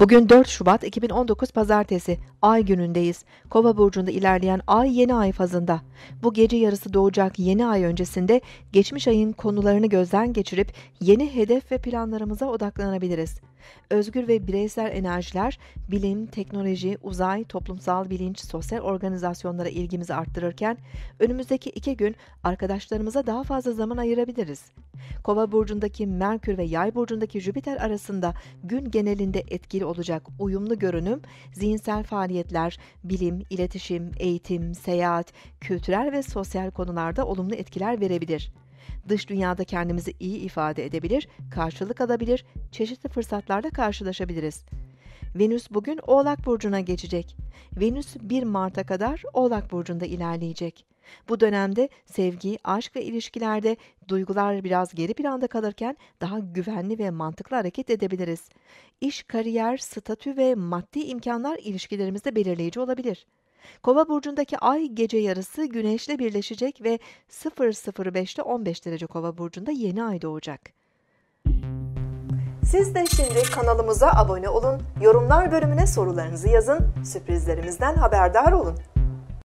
Bugün 4 Şubat 2019 Pazartesi, Ay günündeyiz. Kova burcunda ilerleyen Ay yeni ay fazında. Bu gece yarısı doğacak yeni ay öncesinde geçmiş ayın konularını gözden geçirip yeni hedef ve planlarımıza odaklanabiliriz. Özgür ve bireysel enerjiler, bilim, teknoloji, uzay, toplumsal bilinç, sosyal organizasyonlara ilgimizi arttırırken, önümüzdeki iki gün arkadaşlarımıza daha fazla zaman ayırabiliriz. Kova burcundaki Merkür ve Yay burcundaki Jüpiter arasında gün genelinde etkili olacak uyumlu görünüm, zihinsel faaliyetler, bilim, iletişim, eğitim, seyahat, kültürel ve sosyal konularda olumlu etkiler verebilir. Dış dünyada kendimizi iyi ifade edebilir, karşılık alabilir, çeşitli fırsatlarla karşılaşabiliriz. Venüs bugün Oğlak Burcu'na geçecek. Venüs 1 Mart'a kadar Oğlak Burcu'nda ilerleyecek. Bu dönemde sevgi, aşk ve ilişkilerde duygular biraz geri planda kalırken daha güvenli ve mantıklı hareket edebiliriz. İş, kariyer, statü ve maddi imkanlar ilişkilerimizde belirleyici olabilir. Kova burcundaki ay gece yarısı güneşle birleşecek ve 0.05'te 15 derece kova burcunda yeni ay doğacak. Siz de şimdi kanalımıza abone olun, yorumlar bölümüne sorularınızı yazın, sürprizlerimizden haberdar olun.